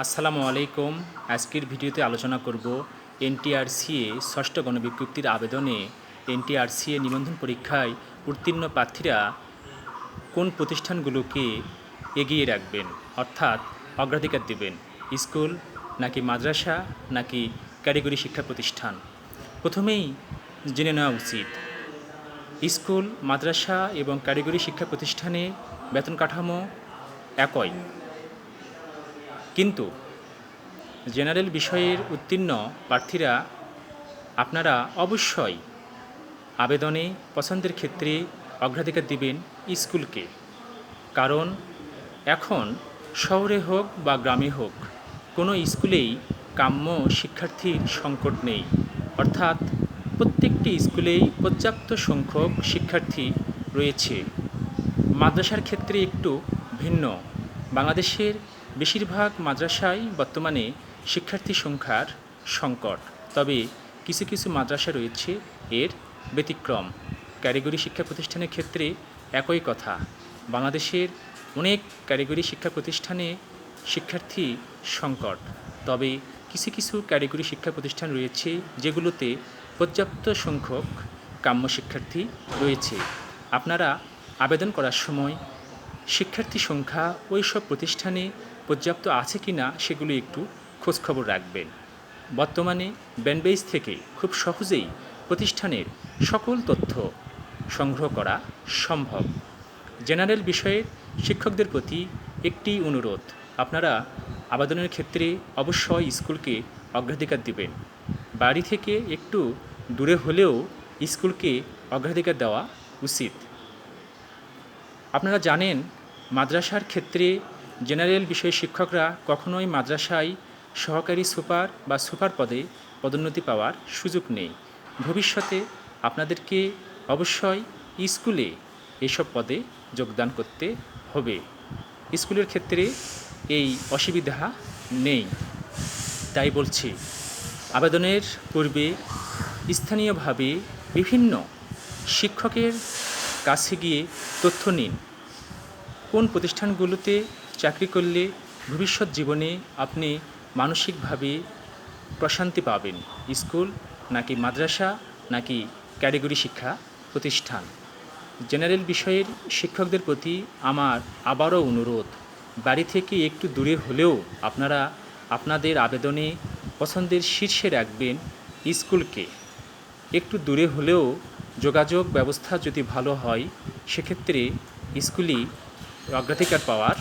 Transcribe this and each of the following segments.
আসসালামু আলাইকুম। আজকের ভিডিওতে আলোচনা করব এনটিআরসিএ ষষ্ঠ গণবিজ্ঞপ্তির আবেদনে এনটিআরসিএ নিবন্ধন পরীক্ষায় উত্তীর্ণ প্রার্থীরা কোন প্রতিষ্ঠানগুলোকে এগিয়ে রাখবেন? অর্থাৎ অগ্রাধিকার দেবেন, স্কুল নাকি মাদ্রাসা নাকি কারিগরি শিক্ষা প্রতিষ্ঠান? প্রথমেই জেনে নেওয়া উচিত, স্কুল, মাদ্রাসা এবং কারিগরি শিক্ষা প্রতিষ্ঠানে বেতন কাঠামো একই। কিন্তু জেনারেল বিষয়ের উত্তীর্ণ প্রার্থীরা আপনারা অবশ্যই আবেদনে পছন্দের ক্ষেত্রে অগ্রাধিকার দিবেন স্কুলকে। কারণ এখন শহরে হোক বা গ্রামে হোক, কোনো স্কুলেই কাম্য শিক্ষার্থীর সংকট নেই। অর্থাৎ প্রত্যেকটি স্কুলেই পর্যাপ্ত সংখ্যক শিক্ষার্থী রয়েছে। মাদ্রাসার ক্ষেত্রে একটু ভিন্ন। বাংলাদেশের বেশিরভাগ মাদ্রাসায় বর্তমানে শিক্ষার্থী সংখ্যার সংকট। তবে কিছু কিছু মাদ্রাসা রয়েছে এর ব্যতিক্রম। কারিগরি শিক্ষা প্রতিষ্ঠানের ক্ষেত্রে একই কথা। বাংলাদেশের অনেক কারিগরি শিক্ষা প্রতিষ্ঠানে শিক্ষার্থী সংকট। তবে কিছু কিছু ক্যারিগরি শিক্ষা প্রতিষ্ঠান রয়েছে যেগুলোতে পর্যাপ্ত সংখ্যক কাম্য শিক্ষার্থী রয়েছে। আপনারা আবেদন করার সময় শিক্ষার্থী সংখ্যা ওই সব প্রতিষ্ঠানে পর্যাপ্ত আছে কি না সেগুলো একটু খোঁজখবর রাখবেন। বর্তমানে ব্যানবেজ থেকে খুব সহজেই প্রতিষ্ঠানের সকল তথ্য সংগ্রহ করা সম্ভব। জেনারেল বিষয়ের শিক্ষকদের প্রতি একটি অনুরোধ, আপনারা আবেদনের ক্ষেত্রে অবশ্যই স্কুলকে অগ্রাধিকার দিবেন। বাড়ি থেকে একটু দূরে হলেও স্কুলকে অগ্রাধিকার দেওয়া উচিত। আপনারা জানেন, মাদ্রাসার ক্ষেত্রে জেনারেল বিষয় শিক্ষকরা কখনোই মাদ্রাসায় সহকারী সুপার বা সুপার পদে পদোন্নতি পাওয়ার সুযোগ নেই। ভবিষ্যতে আপনাদেরকে অবশ্যই স্কুলে এসব পদে যোগদান করতে হবে। স্কুলের ক্ষেত্রে এই অসুবিধা নেই। তাই বলছি, আবেদনের পূর্বে স্থানীয়ভাবে বিভিন্ন শিক্ষকের কাছে গিয়ে তথ্য নিন। কোন প্রতিষ্ঠানগুলোতে চাকরি করলে ভবিষ্যৎ জীবনে আপনি মানসিকভাবে প্রশান্তি পাবেন? স্কুল, নাকি মাদ্রাসা, নাকি ক্যাটেগরি শিক্ষা প্রতিষ্ঠান? জেনারেল বিষয়ের শিক্ষকদের প্রতি আমার আবারও অনুরোধ, বাড়ি থেকে একটু দূরে হলেও আপনারা আপনাদের আবেদনে পছন্দের শীর্ষে রাখবেন স্কুলকে। একটু দূরে হলেও যোগাযোগ ব্যবস্থা যদি ভালো হয়, সেক্ষেত্রে স্কুলই অগ্রাধিকার পাওয়ার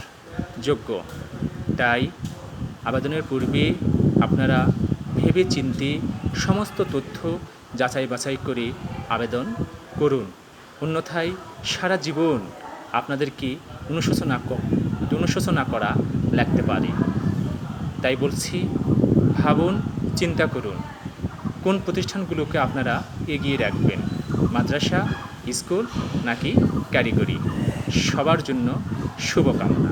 যোগ্য। তাই আবেদনের পূর্বে আপনারা ভেবে চিনতে সমস্ত তথ্য যাচাই বাছাই করে আবেদন করুন। অন্যথায় সারা জীবন আপনাদেরকে অনুশোচনা অনুশোচনা করা লাগতে পারে। তাই বলছি, ভাবুন, চিন্তা করুন। কোন প্রতিষ্ঠানগুলোকে আপনারা এগিয়ে রাখবেন? মাদ্রাসা স্কুল নাকি কারিগরি? সবার জন্য শুভকামনা।